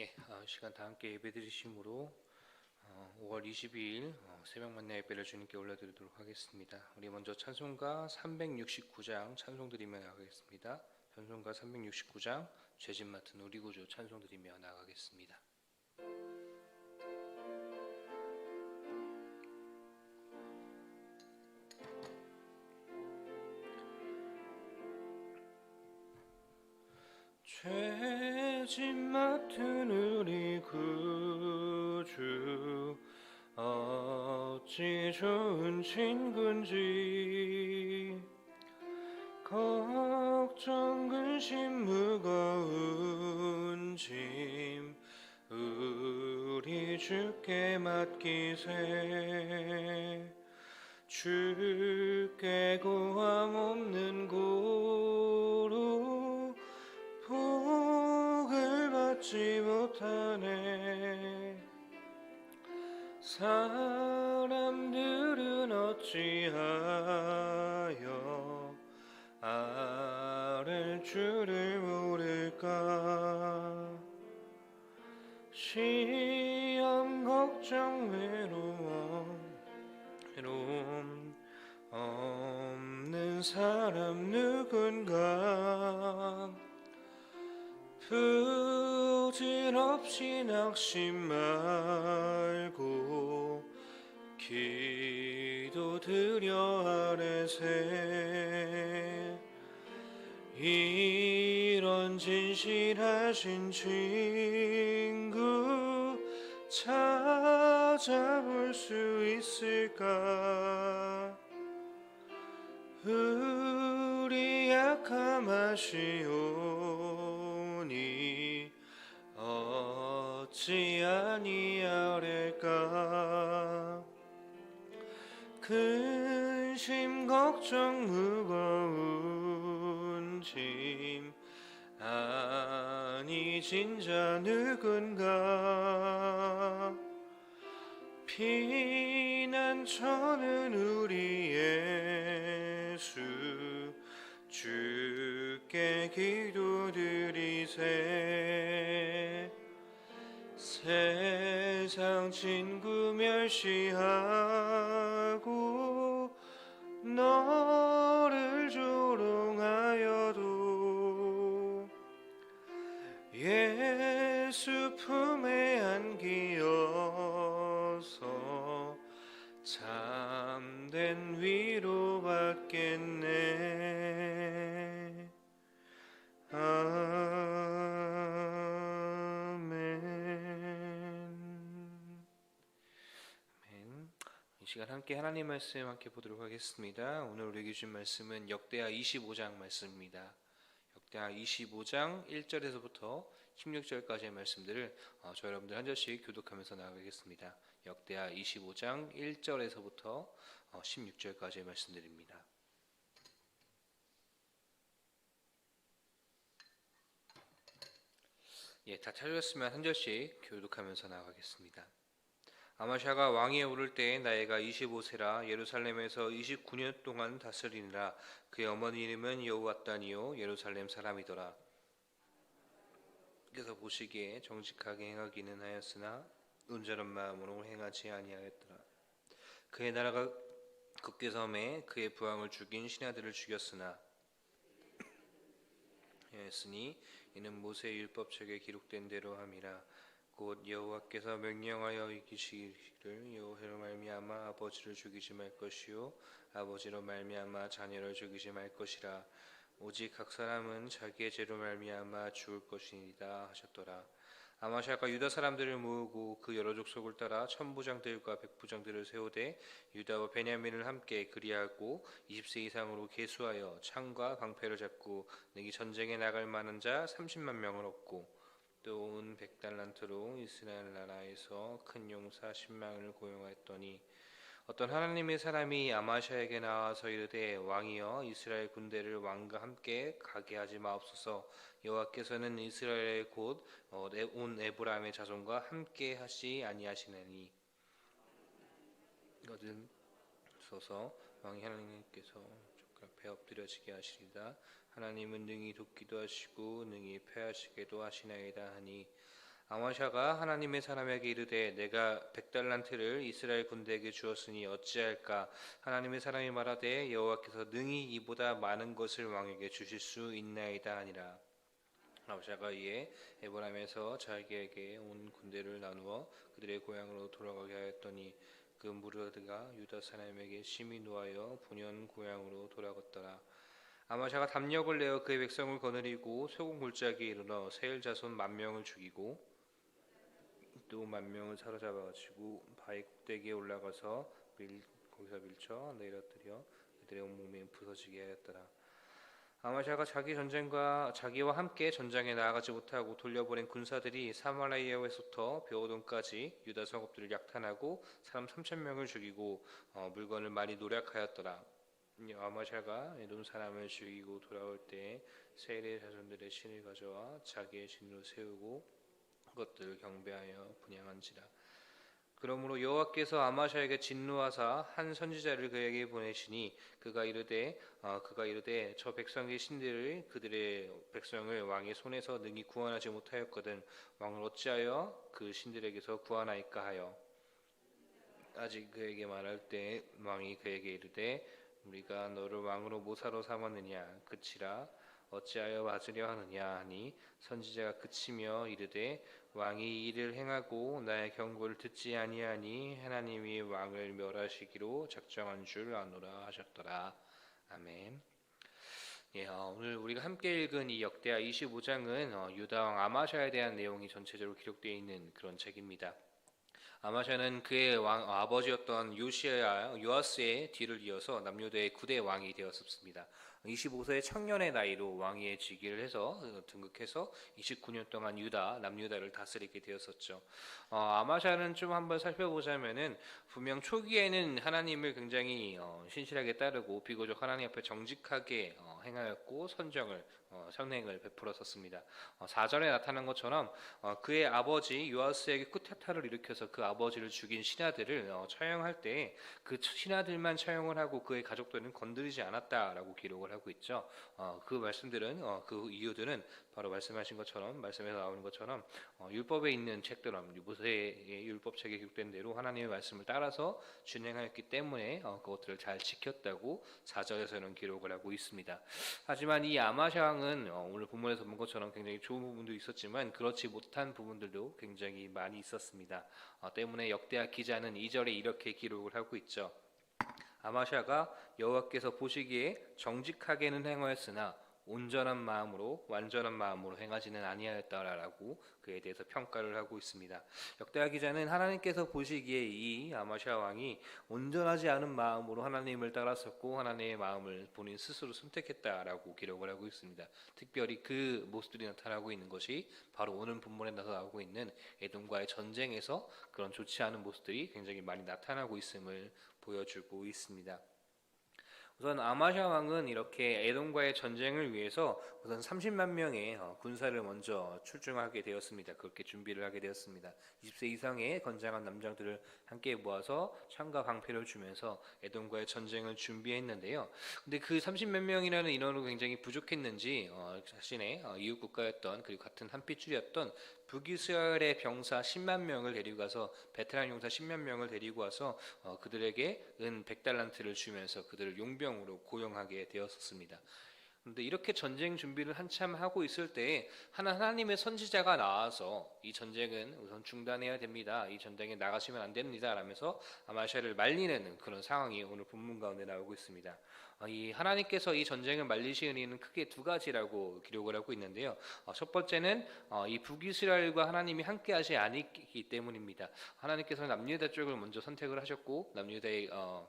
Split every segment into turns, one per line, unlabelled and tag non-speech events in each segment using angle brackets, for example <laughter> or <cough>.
예, 어, 시간 다 함께 예배드리심으로 어, 5월 22일 어, 새벽 만나 예배를 주님께 올려드리도록 하겠습니다. 우리 먼저 찬송가 369장 찬송 드리며 나가겠습니다. 찬송가 369장 죄진 맡은 우리 구주 찬송 드리며 나가겠습니다. 죄진 맡은 우리 구주. 어찌 좋은 친군지. 걱정 근심 무거운 짐. 우리 주께 맡기세. 주께 고함 없는 고 받지 못하네. 사람들은 어찌하여 아랠 줄을 모를까? 시험 걱정 외로움 외로움 없는 사람 누군가 부질없이 낙심 말고 기도 드려 아래세. 이런 진실하신 친구 찾아볼 수 있을까? 우리 약함하시오 어찌 아니하릴까? 근심 걱정 무거운 짐. 아니 진자 누군가 피난처는 우리 예수. 주께 기도드리세 세상 친구 멸시하고 너를 조롱하여도 예수 품에 안기어서 참된 위로 받겠네 시간 함께 하나님 말씀 함께 보도록 하겠습니다 오늘 우리에게 주신 말씀은 역대하 25장 말씀입니다 역대하 25장 1절에서부터 16절까지의 말씀들을 어, 저 여러분들 한 절씩 교독하면서 나가겠습니다. 역대하 25장 1절에서부터 어, 16절까지의 말씀들입니다. 예, 다 찾으셨으면 한 절씩 교독하면서 나가겠습니다. 아마샤가 왕위에 오를 때에 나이가 25세라 예루살렘에서 29년 동안 다스리니라. 그의 어머니 이름은 여호왔다니요 예루살렘 사람이더라. 그래서 보시기에 정직하게 행하기는 하였으나 온전한 마음으로 행하지 아니하였더라. 그의 나라가 굳게 섬에 그의 부왕을 죽인 신하들을 죽였으나 <clears throat> 했으니 이는 모세 율법책에 기록된 대로 함이라 곧 여호와께서 명령하여 이기시기를 여호와로 말미암아 아버지를 죽이지 말 것이요 아버지로 말미암아 자녀를 죽이지 말 것이라. 오직 각 사람은 자기의 죄로 말미암아 죽을 것이니라 하셨더라. 아마샤가 유다 사람들을 모으고 그 여러 족속을 따라 천부장들과 백부장들을 세우되 유다와 베냐민을 함께 그리하고 20세 이상으로 계수하여 창과 방패를 잡고 내기 전쟁에 나갈 만한 자 30만 명을 얻고 또 온 백달란트로 이스라엘 나라에서 큰 용사 10만을 고용하였더니 어떤 하나님의 사람이 아마샤에게 나와서 이르되 왕이여 이스라엘 군대를 왕과 함께 가게 하지 마옵소서. 여호와께서는 이스라엘의 곧온 에브라임의 자손과 함께 하시 아니하시나니. 이것은 소서 왕이 하나님께서 젓가락 앞에 엎드려지게 하시리다 하나님은 능히 돕기도 하시고 능히 패하시게도 하시나이다 하니 아마샤가 하나님의 사람에게 이르되 내가 백달란트를 이스라엘 군대에게 주었으니 어찌할까? 하나님의 사람이 말하되 여호와께서 능히 이보다 많은 것을 왕에게 주실 수 있나이다 하니라. 아마샤가 이에 에브라임에서 자기에게 온 군대를 나누어 그들의 고향으로 돌아가게 하였더니 그 무르드가 유다 사람에게 심히 노하여 본연 고향으로 돌아갔더라 아마샤가 담력을 내어 그의 백성을 거느리고 소금 골짜기에 이르러 세일 자손 만 명을 죽이고 또 만 명을 사로잡아 가지고 바위 꼭대기에 올라가서 밀, 거기서 밀쳐 내려뜨려 그들의 온몸이 부서지게 하였더라. 아마샤가 자기 전쟁과 자기와 함께 전장에 나아가지 못하고 돌려보낸 군사들이 사마라이아에서부터 베오돈까지 유다 성읍들을 약탄하고 사람 3천 명을 죽이고 어, 물건을 많이 노력하였더라. 이 아마샤가 에돔 사람을 죽이고 돌아올 때 세일의 자손들의 신을 가져와 자기의 신으로 세우고 그것들을 경배하여 분양한지라. 그러므로 여호와께서 아마샤에게 진노하사 한 선지자를 그에게 보내시니 그가 이르되 어, 그가 이르되 저 백성의 신들을 그들의 백성을 왕의 손에서 능히 구원하지 못하였거든 왕을 어찌하여 그 신들에게서 구원하이까 하여? 아직 그에게 말할 때 왕이 그에게 이르되 우리가 너를 왕으로 모사로 삼았느냐? 그치라 어찌하여 맞으려 하느냐 하니 선지자가 그치며 이르되 왕이 이 일을 행하고 나의 경고를 듣지 아니하니 하나님이 왕을 멸하시기로 작정한 줄 아노라 하셨더라 아멘. 예, 어, 오늘 우리가 함께 읽은 이 역대하 25장은 어, 유다 왕 아마샤에 대한 내용이 전체적으로 기록되어 있는 그런 책입니다. 아마샤는 그의 왕, 어, 아버지였던 요시아 요아스의 뒤를 이어서 남유다의 9대 왕이 되었습니다. 25세의 청년의 나이로 왕위에 즉위를 해서 어, 등극해서 29년 동안 유다 남유다를 다스리게 되었었죠. 어, 아마샤는 좀 한번 살펴보자면은 분명 초기에는 하나님을 굉장히 어, 신실하게 따르고 비교적 하나님 앞에 정직하게 어, 행하였고 선정을 어, 선행을 베풀었었습니다. 어, 4절에 나타난 것처럼 어, 그의 아버지 요아스에게 쿠데타를 일으켜서 그 아버지를 죽인 신하들을 어, 처형할 때 그 신하들만 처형을 하고 그의 가족들은 건드리지 않았다라고 기록을 하고 있죠. 어, 그 말씀들은 어, 그 이유들은 바로 말씀하신 것처럼 말씀에서 나오는 것처럼 어, 율법에 있는 책들은 모세의 율법책에 기록된 대로 하나님의 말씀을 따라서 진행하였기 때문에 어, 그것들을 잘 지켰다고 4절에서는 기록을 하고 있습니다. 하지만 이 아마샤 왕은 어, 오늘 본문에서 본 것처럼 굉장히 좋은 부분도 있었지만 그렇지 못한 부분들도 굉장히 많이 있었습니다. 어, 때문에 역대하 기자는 2절에 이렇게 기록을 하고 있죠. 아마샤가 여호와께서 보시기에 정직하게는 행하였으나 온전한 마음으로 완전한 마음으로 행하지는 아니하였다라고 그에 대해서 평가를 하고 있습니다. 역대하 기자는 하나님께서 보시기에 이 아마샤 왕이 온전하지 않은 마음으로 하나님을 따랐었고 하나님의 마음을 본인 스스로 선택했다라고 기록을 하고 있습니다. 특별히 그 모습들이 나타나고 있는 것이 바로 오늘 본문에 나타나고 있는 에돔과의 전쟁에서 그런 좋지 않은 모습들이 굉장히 많이 나타나고 있음을 보여주고 있습니다. 우선 아마샤 왕은 이렇게 에돔과의 전쟁을 위해서 우선 30만 명의 어, 군사를 먼저 출중하게 되었습니다. 그렇게 준비를 하게 되었습니다. 20세 이상의 건장한 남자들을 함께 모아서 창과 방패를 주면서 에돔과의 전쟁을 준비했는데요. 근데 그 30몇 명이라는 인원으로 굉장히 부족했는지 어, 자신의 어, 이웃 국가였던 그리고 같은 한 핏줄이었던 북이스라엘의 병사 10만 명을 데리고 가서 베테랑 용사 10만 명을 데리고 와서 어, 그들에게 은 100달란트를 주면서 그들을 용병으로 고용하게 되었었습니다. 그런데 이렇게 전쟁 준비를 한참 하고 있을 때에 하나 하나님의 선지자가 나와서 이 전쟁은 우선 중단해야 됩니다. 이 전쟁에 나가시면 안 됩니다. 라면서 아마샤를 말리는 그런 상황이 오늘 본문 가운데 나오고 있습니다. 어, 이 하나님께서 이 전쟁을 말리시는 이유는 크게 두 가지라고 기록을 하고 있는데요. 어, 첫 번째는 어, 이 북이스라엘과 하나님이 함께하지 않기 때문입니다. 하나님께서 남유다 쪽을 먼저 선택을 하셨고 남유다의 어,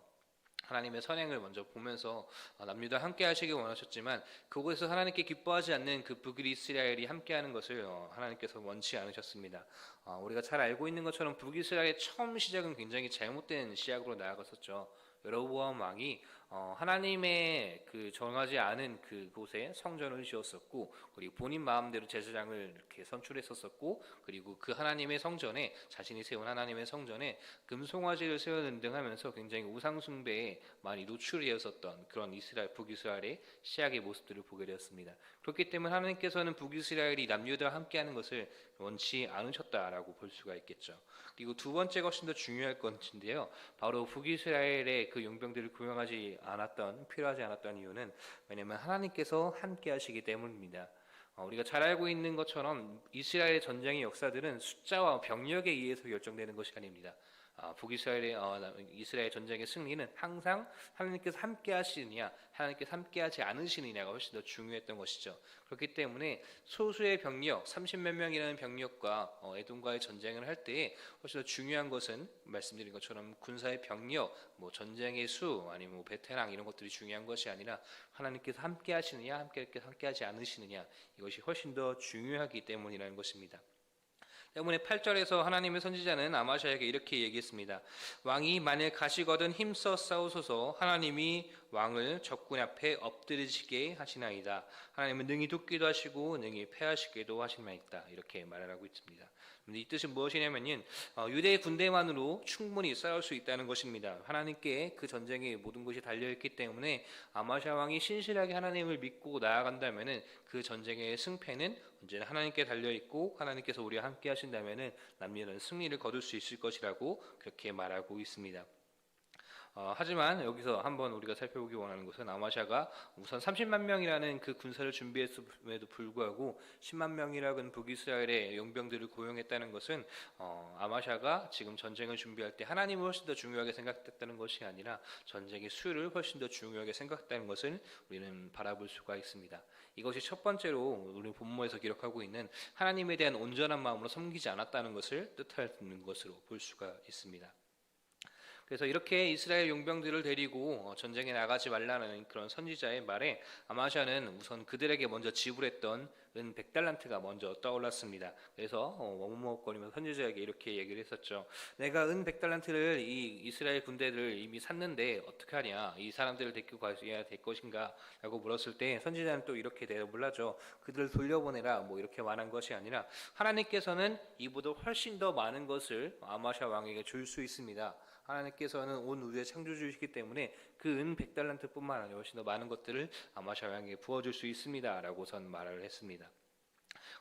하나님의 선행을 먼저 보면서 어, 남유다 함께 하시길 원하셨지만 그곳에서 하나님께 기뻐하지 않는 그 북이스라엘이 함께하는 것을 어, 하나님께서 원치 않으셨습니다. 어, 우리가 잘 알고 있는 것처럼 북이스라엘의 처음 시작은 굉장히 잘못된 시작으로 나아갔었죠. 여로보암 왕이
어, 하나님의 그 정하지 않은 그곳에 성전을 지었었고 그리고 본인 마음대로 제사장을 이렇게 선출했었었고 그리고 그 하나님의 성전에 자신이 세운 하나님의 성전에 금송아지를 세워 등등하면서 굉장히 우상 숭배에 많이 노출되었었던 그런 이스라엘 북이스라엘의 시작의 모습들을 보게 되었습니다. 그렇기 때문에 하나님께서는 북이스라엘이 남유다와 함께하는 것을 원치 않으셨다라고 볼 수가 있겠죠. 그리고 두 번째가 훨씬 더 중요할 것인데요. 바로 북이스라엘의 그 용병들을 구명하지 않았던 필요하지 않았던 이유는 왜냐하면 하나님께서 함께 하시기 때문입니다. 어, 우리가 잘 알고 있는 것처럼 이스라엘 전쟁의 역사들은 숫자와 병력에 의해서 결정되는 것이 아닙니다. 아, 북이스라엘의 어, 나- 이스라엘 전쟁의 승리는 항상 하나님께서 함께하시느냐, 하나님께서 함께하지 않으시느냐가 훨씬 더 중요했던 것이죠. 그렇기 때문에 소수의 병력, 30몇 명이라는 병력과 어, 에돔과의 전쟁을 할 때에 훨씬 더 중요한 것은 말씀드린 것처럼 군사의 병력, 뭐 전쟁의 수, 아니면 뭐 베테랑 이런 것들이 중요한 것이 아니라 하나님께서 함께하시느냐, 함께께서 함께하지 않으시느냐 이것이 훨씬 더 중요하기 때문이라는 것입니다. 때문에 8절에서 하나님의 선지자는 아마샤에게 이렇게 얘기했습니다. 왕이 만일 가시거든 힘써 싸우소서 하나님이 왕을 적군 앞에 엎드리시게 하시나이다. 하나님은 능히 돕기도 하시고 능히 패하시기도 하시나이다. 이렇게 말을 하고 있습니다. 근데 이 뜻은 무엇이냐면요. 어, 유대의 군대만으로 충분히 싸울 수 있다는 것입니다. 하나님께 그 전쟁의 모든 것이 달려 있기 때문에 아마샤 왕이 신실하게 하나님을 믿고 나아간다면은 그 전쟁의 승패는 언제나 하나님께 달려 있고 하나님께서 우리와 함께 하신다면은 남녀는 승리를 거둘 수 있을 것이라고 그렇게 말하고 있습니다. 어, 하지만 여기서 한번 우리가 살펴보기 원하는 것은 아마샤가 우선 30만 명이라는 그 군사를 준비했음에도 불구하고 10만 명이라는 북이스라엘의 용병들을 고용했다는 것은 어, 아마샤가 지금 전쟁을 준비할 때 하나님을 훨씬 더 중요하게 생각했다는 것이 아니라 전쟁의 수를 훨씬 더 중요하게 생각했다는 것을 우리는 바라볼 수가 있습니다. 이것이 첫 번째로 우리 본문에서 기록하고 있는 하나님에 대한 온전한 마음으로 섬기지 않았다는 것을 뜻하는 것으로 볼 수가 있습니다. 그래서 이렇게 이스라엘 용병들을 데리고 어, 전쟁에 나가지 말라는 그런 선지자의 말에 아마샤는 우선 그들에게 먼저 지불했던 은 100달란트가 먼저 떠올랐습니다. 그래서 어, 머뭇머뭇거리면서 선지자에게 이렇게 얘기를 했었죠. 내가 은 100달란트를 이 이스라엘 군대를 이미 샀는데 어떻게 하냐? 이 사람들을 데리고 가야 될 것인가? 라고 물었을 때 선지자는 또 이렇게 대답을 하죠. 그들을 돌려보내라. 뭐 이렇게 말한 것이 아니라 하나님께서는 이보다 훨씬 더 많은 것을 아마샤 왕에게 줄 수 있습니다. 하나님께서는 온 우주의 창조주이시기 때문에 그 은 100달란트뿐만 아니라 훨씬 더 많은 것들을 아마샤 왕에게 부어줄 수 있습니다라고 선 말을 했습니다.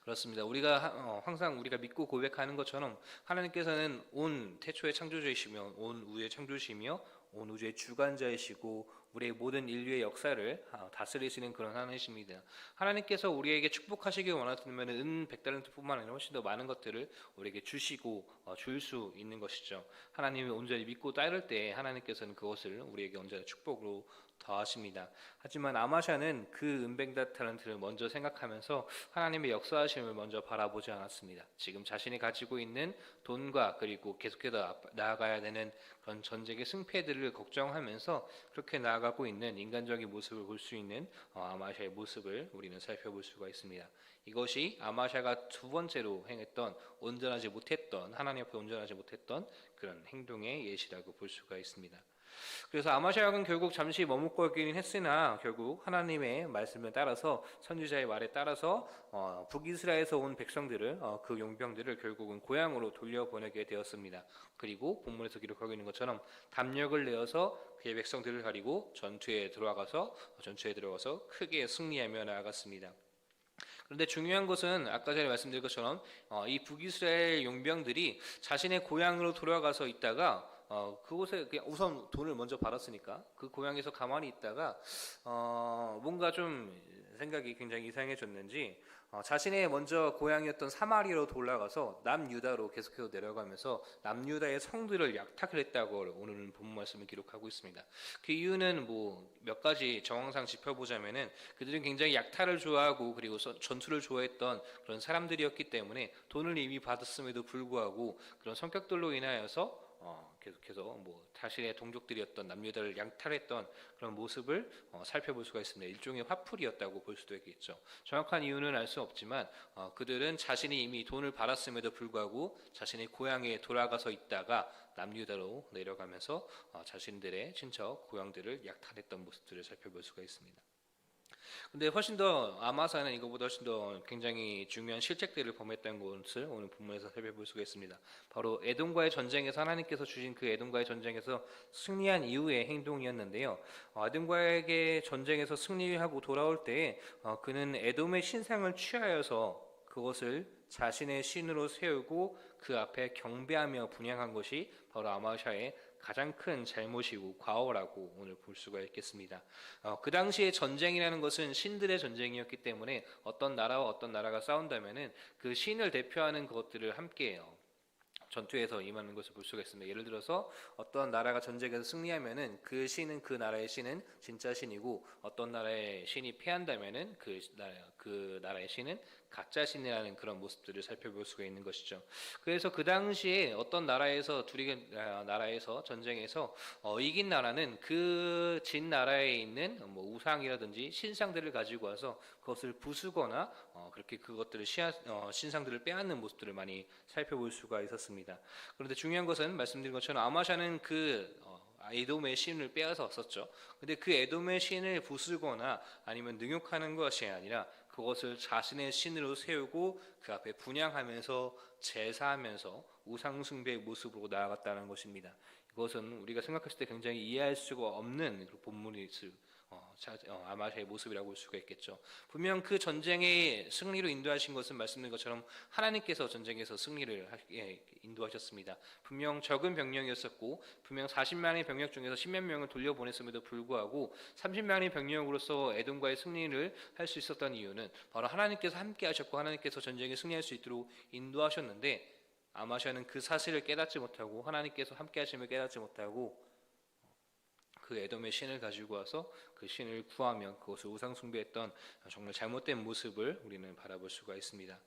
그렇습니다. 우리가 하- 어, 항상 우리가 믿고 고백하는 것처럼 하나님께서는 온 태초의 창조주이시며 온 우주의 창조주시며 온 우주의 주관자이시고 우리의 모든 인류의 역사를 아, 다스리시는 그런 하나님이십니다. 하나님께서 우리에게 축복하시길 원하시면 은 100달란트뿐만 아니라 훨씬 더 많은 것들을 우리에게 주시고 어, 줄수 있는 것이죠. 하나님을 온전히 믿고 따를 때 하나님께서는 그것을 우리에게 언제나 축복으로 더하십니다. 하지만 아마샤는 그 은백다 탤런트를 먼저 생각하면서 하나님의 역사하심을 먼저 바라보지 않았습니다. 지금 자신이 가지고 있는 돈과 그리고 계속해서 앞- 나아가야 되는 그런 전쟁의 승패들을 걱정하면서 그렇게 나아가고 있는 인간적인 모습을 볼 수 있는 어, 아마샤의 모습을 우리는 살펴볼 수가 있습니다. 이것이 아마샤가 두 번째로 행했던 온전하지 못했던 하나님 앞에 온전하지 못했던 그런 행동의 예시라고 볼 수가 있습니다. 그래서 아마샤 왕은 결국 잠시 머뭇거리긴 했으나 결국 하나님의 말씀을 따라서 선지자의 말에 따라서 어, 북이스라엘에서 온 백성들을 어, 그 용병들을 결국은 고향으로 돌려보내게 되었습니다. 그리고 본문에서 기록하고 있는 것처럼 담력을 내어서 그의 백성들을 가리고 전투에 들어가서 전투에 들어가서 크게 승리하며 나아갔습니다. 그런데 중요한 것은 아까 전에 말씀드린 것처럼 어, 이 북이스라엘 용병들이 자신의 고향으로 돌아가서 있다가 어, 그곳에 그냥 우선 돈을 먼저 받았으니까 그 고향에서 가만히 있다가 어, 뭔가 좀 생각이 굉장히 이상해졌는지 어, 자신의 먼저 고향이었던 사마리아로 돌아가서 남유다로 계속해서 내려가면서 남유다의 성들을 약탈을 했다고 오늘은 본 말씀을 기록하고 있습니다. 그 이유는 뭐 몇 가지 정황상 짚어보자면은 그들은 굉장히 약탈을 좋아하고 그리고 서- 전투를 좋아했던 그런 사람들이었기 때문에 돈을 이미 받았음에도 불구하고 그런 성격들로 인하여서 어, 계속해서 뭐 자신의 동족들이었던 남유다를 양탈했던 그런 모습을 어, 살펴볼 수가 있습니다. 일종의 화풀이였다고 볼 수도 있겠죠. 정확한 이유는 알 수 없지만 어, 그들은 자신이 이미 돈을 받았음에도 불구하고 자신의 고향에 돌아가서 있다가 남유다로 내려가면서 어, 자신들의 친척 고향들을 약탈했던 모습들을 살펴볼 수가 있습니다. 근데 훨씬 더 아마사는 이거보다 훨씬 더 굉장히 중요한 실책들을 범했다는 것을 오늘 본문에서 살펴볼 수가 있습니다. 바로 에돔과의 전쟁에서 하나님께서 주신 그 에돔과의 전쟁에서 승리한 이후의 행동이었는데요. 어, 에돔과의 전쟁에서 승리하고 돌아올 때 어, 그는 에돔의 신상을 취하여서 그것을 자신의 신으로 세우고 그 앞에 경배하며 분양한 것이 바로 아마샤의 가장 큰 잘못이고 과오라고 오늘 볼 수가 있겠습니다. 어, 그 당시에 전쟁이라는 것은 신들의 전쟁이었기 때문에 어떤 나라와 어떤 나라가 싸운다면은 그 신을 대표하는 것들을 함께 어, 전투에서 임하는 것을 볼 수가 있습니다. 예를 들어서 어떤 나라가 전쟁에서 승리하면은 그 신은 그 나라의 신은 진짜 신이고 어떤 나라의 신이 패한다면은 그 나라 그 나라의 신은 가짜 신이라는 그런 모습들을 살펴볼 수가 있는 것이죠. 그래서 그 당시에 어떤 나라에서 둘이 아, 나라에서 전쟁에서 어, 이긴 나라는 그 진 나라에 있는 뭐 우상이라든지 신상들을 가지고 와서 그것을 부수거나 어, 그렇게 그것들을 시야, 어, 신상들을 빼앗는 모습들을 많이 살펴볼 수가 있었습니다. 그런데 중요한 것은 말씀드린 것처럼 아마샤는 그 어, 에돔의 신을 빼앗아 왔었죠. 근데 그 에돔의 신을 부수거나 아니면 능욕하는 것이 아니라 그것을 자신의 신으로 세우고 그 앞에 분양하면서 제사하면서 우상 숭배의 모습으로 나아갔다는 것입니다. 이것은 우리가 생각했을 때 굉장히 이해할 수가 없는 그 본문이 아마샤의 모습이라고 볼 수가 있겠죠. 분명 그 전쟁의 승리로 인도하신 것은 말씀드린 것처럼 하나님께서 전쟁에서 승리를 하, 예, 인도하셨습니다. 분명 적은 병력이었었고 분명 40만의 병력 중에서 10몇 명을 돌려보냈음에도 불구하고 30만의 병력으로서 에돔과의 승리를 할 수 있었던 이유는 바로 하나님께서 함께 하셨고 하나님께서 전쟁에 승리할 수 있도록 인도하셨는데 아마샤는 그 사실을 깨닫지 못하고 하나님께서 함께 하심을 깨닫지 못하고 그 에돔의 신을 가지고 와서 그 신을 구하며 그것을 우상 숭배했던 정말 잘못된 모습을 우리는 바라볼 수가 있습니다.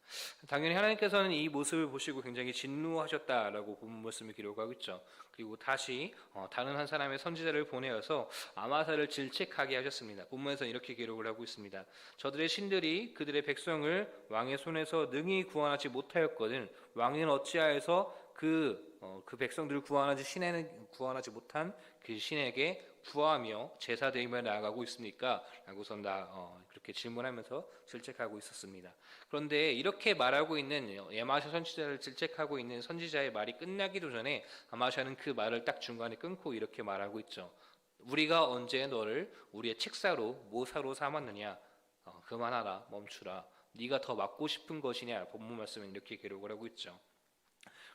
당연히 하나님께서는 이 모습을 보시고 굉장히 진노하셨다라고 본 말씀을 기록하고 있죠. 그리고 다시 어, 다른 한 사람의 선지자를 보내어서 아마사를 질책하게 하셨습니다. 본문에서 이렇게 기록을 하고 있습니다. 저들의 신들이 그들의 백성을 왕의 손에서 능히 구원하지 못하였거든 왕은 어찌하여서 그, 어, 그 백성들을 구원하지 신에는 구원하지 못한 그 신에게 구하며 제사 드리며 나아가고 있습니까? 라고서 나 어, 그렇게 질문하면서 질책하고 있었습니다. 그런데 이렇게 말하고 있는 예마샤 선지자를 질책하고 있는 선지자의 말이 끝나기도 전에 아마샤는 그 말을 딱 중간에 끊고 이렇게 말하고 있죠. 우리가 언제 너를 우리의 책사로 모사로 삼았느냐? 어, 그만하라, 멈추라. 네가 더 맞고 싶은 것이냐? 본문 말씀은 이렇게 기록을 하고 있죠.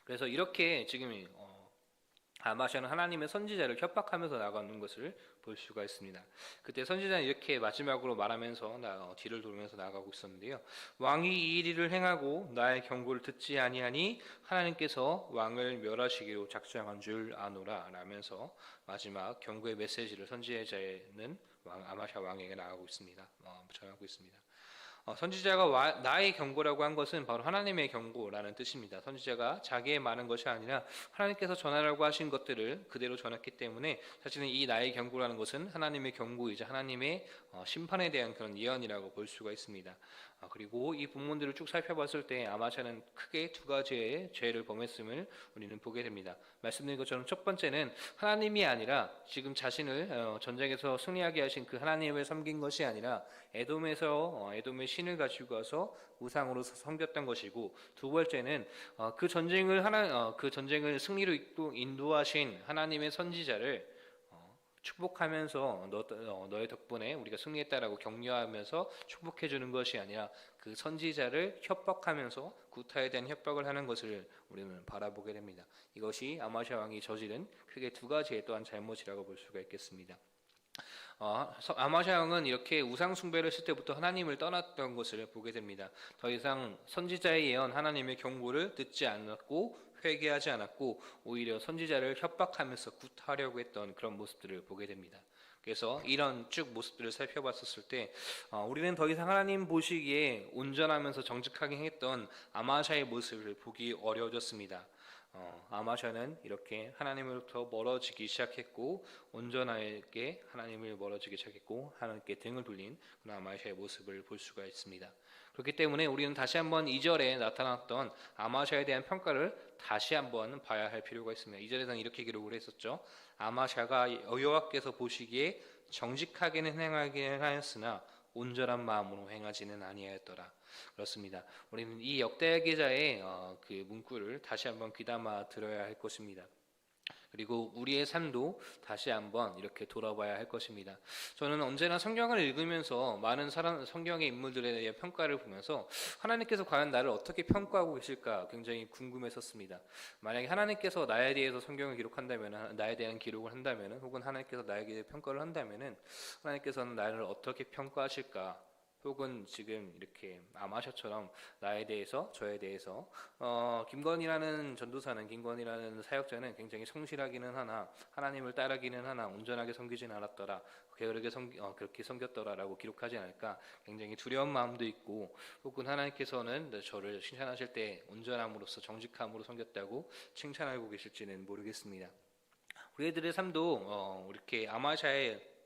그래서 이렇게 지금 어, 아마샤는 하나님의 선지자를 협박하면서 나가는 것을 볼 수가 있습니다. 그때 선지자는 이렇게 마지막으로 말하면서 나, 어, 뒤를 돌면서 나가고 있었는데요. 왕이 이 일을 행하고 나의 경고를 듣지 아니하니 하나님께서 왕을 멸하시기로 작정한 줄 아노라 라면서 마지막 경고의 메시지를 선지자는 왕, 아마샤 왕에게 나가고 있습니다. 어, 전하고 있습니다. 어, 선지자가 와, 나의 경고라고 한 것은 바로 하나님의 경고라는 뜻입니다. 선지자가 자기의 말한 것이 아니라 하나님께서 전하라고 하신 것들을 그대로 전했기 때문에 사실은 이 나의 경고라는 것은 하나님의 경고이자 하나님의 어, 심판에 대한 그런 예언이라고 볼 수가 있습니다. 어, 그리고 이 본문들을 쭉 살펴봤을 때 아마샤는 크게 두 가지의 죄를 범했음을 우리는 보게 됩니다. 말씀드린 것처럼 첫 번째는 하나님이 아니라 지금 자신을 어, 전쟁에서 승리하게 하신 그 하나님을 섬긴 것이 아니라 에돔에서 어, 에돔의 신을 가지고 와서 우상으로 섬겼던 것이고 두 번째는 어, 그 전쟁을 하나 어, 그 전쟁을 승리로 인도하신 하나님의 선지자를 어, 축복하면서 너, 어, 너의 덕분에 우리가 승리했다라고 격려하면서 축복해 주는 것이 아니라 그 선지자를 협박하면서 구타에 대한 협박을 하는 것을 우리는 바라보게 됩니다. 이것이 아마샤 왕이 저지른 크게 두 가지의 또한 잘못이라고 볼 수가 있겠습니다. 어, 서- 아마샤 왕은 이렇게 우상 숭배를 했을 때부터 하나님을 떠났던 것을 보게 됩니다. 더 이상 선지자의 예언 하나님의 경고를 듣지 않았고 회개하지 않았고 오히려 선지자를 협박하면서 구타하려고 했던 그런 모습들을 보게 됩니다. 그래서 이런 쭉 모습들을 살펴봤었을 때 어, 우리는 더 이상 하나님 보시기에 온전하면서 정직하게 했던 아마샤의 모습을 보기 어려워졌습니다. 어, 아마샤는 이렇게 하나님으로부터 멀어지기 시작했고 온전하게 하나님을 멀어지기 시작했고 하나님께 등을 돌린 그런 아마샤의 모습을 볼 수가 있습니다. 그렇기 때문에 우리는 다시 한번 2절에 나타났던 아마샤에 대한 평가를 다시 한번 봐야 할 필요가 있습니다. 2절에서는 이렇게 기록을 했었죠. 아마샤가 여호와께서 보시기에 정직하게는 행하기는 하였으나 온전한 마음으로 행하지는 아니하였더라. 그렇습니다. 우리는 이 역대 기자의 어, 그 문구를 다시 한번 귀담아 들어야 할 것입니다. 그리고 우리의 삶도 다시 한번 이렇게 돌아봐야 할 것입니다. 저는 언제나 성경을 읽으면서 많은 사람, 성경의 인물들에 대해 평가를 보면서 하나님께서 과연 나를 어떻게 평가하고 계실까 굉장히 궁금했었습니다. 만약에 하나님께서 나에 대해서 성경을 기록한다면, 나에 대한 기록을 한다면, 혹은 하나님께서 나에게 평가를 한다면, 하나님께서는 나를 어떻게 평가하실까? 혹은 지금 이렇게 아마샤처럼 나에 대해서 저에 대해서 어, 김건이라는 전도사는 김건이라는 사역자는 굉장히 성실하기는 하나 하나님을 따르기는 하나 온전하게 섬기진 않았더라 게으르게 섬 어, 그렇게 섬겼더라라고 기록하지 않을까 굉장히 두려운 마음도 있고 혹은 하나님께서는 저를 칭찬하실 때 온전함으로써 정직함으로 섬겼다고 칭찬하고 계실지는 모르겠습니다. 우리들의 삶도 어, 이렇게 아마샤의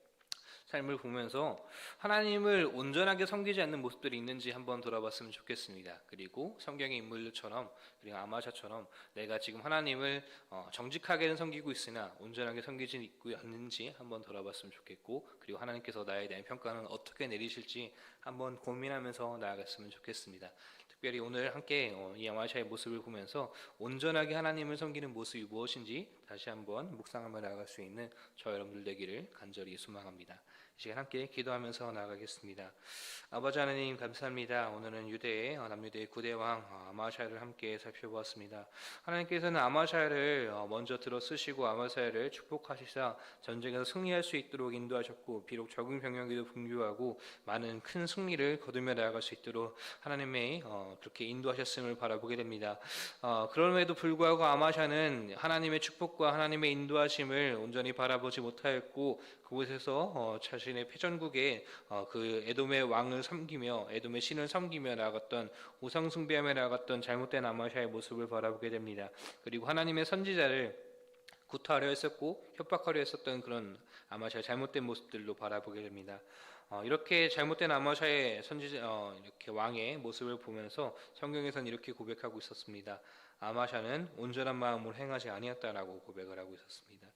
삶을 보면서 하나님을 온전하게 섬기지 않는 모습들이 있는지 한번 돌아봤으면 좋겠습니다. 그리고 성경의 인물들처럼 그리고 아마샤처럼 내가 지금 하나님을 어, 정직하게는 섬기고 있으나 온전하게 섬기지 않는지 한번 돌아봤으면 좋겠고 그리고 하나님께서 나에 대한 평가는 어떻게 내리실지 한번 고민하면서 나아갔으면 좋겠습니다. 특별히 오늘 함께 어, 이 아마샤의 모습을 보면서 온전하게 하나님을 섬기는 모습이 무엇인지 다시 한번 묵상하며 나아갈 수 있는 저 여러분들 되기를 간절히 소망합니다. 이 시간 함께 기도하면서 나아가겠습니다. 아버지 하나님 감사합니다. 오늘은 유대의 어, 남유대의 구대 왕 어, 아마샤를 함께 살펴보았습니다. 하나님께서는 아마샤를 어, 먼저 들어 쓰시고 아마샤를 축복하시사 전쟁에서 승리할 수 있도록 인도하셨고 비록 적응 병력에도 분주하고 많은 큰 승리를 거두며 나아갈 수 있도록 하나님의 어, 그렇게 인도하셨음을 바라보게 됩니다. 어, 그럼에도 불구하고 아마샤는 하나님의 축복과 하나님의 인도하심을 온전히 바라보지 못하였고 그곳에서 어, 자신의 패전국에 어, 그 에돔의 왕을 섬기며 에돔의 신을 섬기며 나아갔던 우상 숭배하며 나아갔던 잘못된 아마샤의 모습을 바라보게 됩니다. 그리고 하나님의 선지자를 구타하려 했었고 협박하려 했었던 그런 아마샤의 잘못된 모습들로 바라보게 됩니다. 어, 이렇게 잘못된 아마샤의 선지 어, 이렇게 왕의 모습을 보면서 성경에서는 이렇게 고백하고 있었습니다. 아마샤는 온전한 마음으로 행하지 아니었다라고 고백을 하고 있었습니다.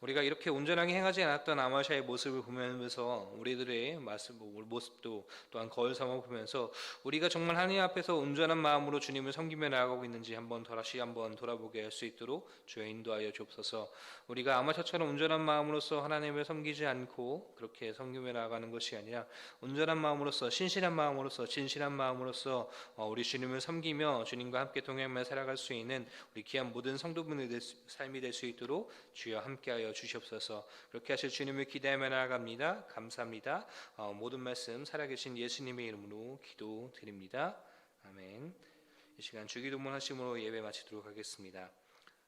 우리가 이렇게 온전하게 행하지 않았던 아마샤의 모습을 보면서 우리들의 모습도 또한 거울 삼아 보면서 우리가 정말 하나님 앞에서 온전한 마음으로 주님을 섬기며 나아가고 있는지 한번 다시 한번 돌아보게 할 수 있도록 주여 인도하여 주옵소서. 우리가 아마샤처럼 온전한 마음으로서 하나님을 섬기지 않고 그렇게 섬기며 나아가는 것이 아니라 온전한 마음으로서 신실한 마음으로서 진실한 마음으로서 어, 우리 주님을 섬기며 주님과 함께 동행하며 살아갈 수 있는 우리 귀한 모든 성도분의 삶이 될 수 있도록 주여 함께하여 주시옵소서. 그렇게 하실 주님을 기대하며 나아갑니다. 감사합니다. 어, 모든 말씀 살아계신 예수님의 이름으로 기도드립니다. 아멘. 이 시간 주기도문 하심으로 예배 마치도록 하겠습니다.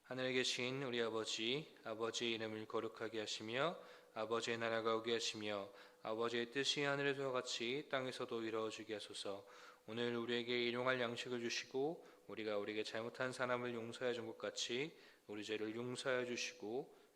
하늘에 계신 우리 아버지, 아버지의 이름을 거룩하게 하시며 아버지의 나라가 오게 하시며 아버지의 뜻이 하늘에서와 같이 땅에서도 이루어지게 하소서. 오늘 우리에게 일용할 양식을 주시고 우리가 우리에게 잘못한 사람을 용서해 준 것 같이 우리 죄를 용서해 주시고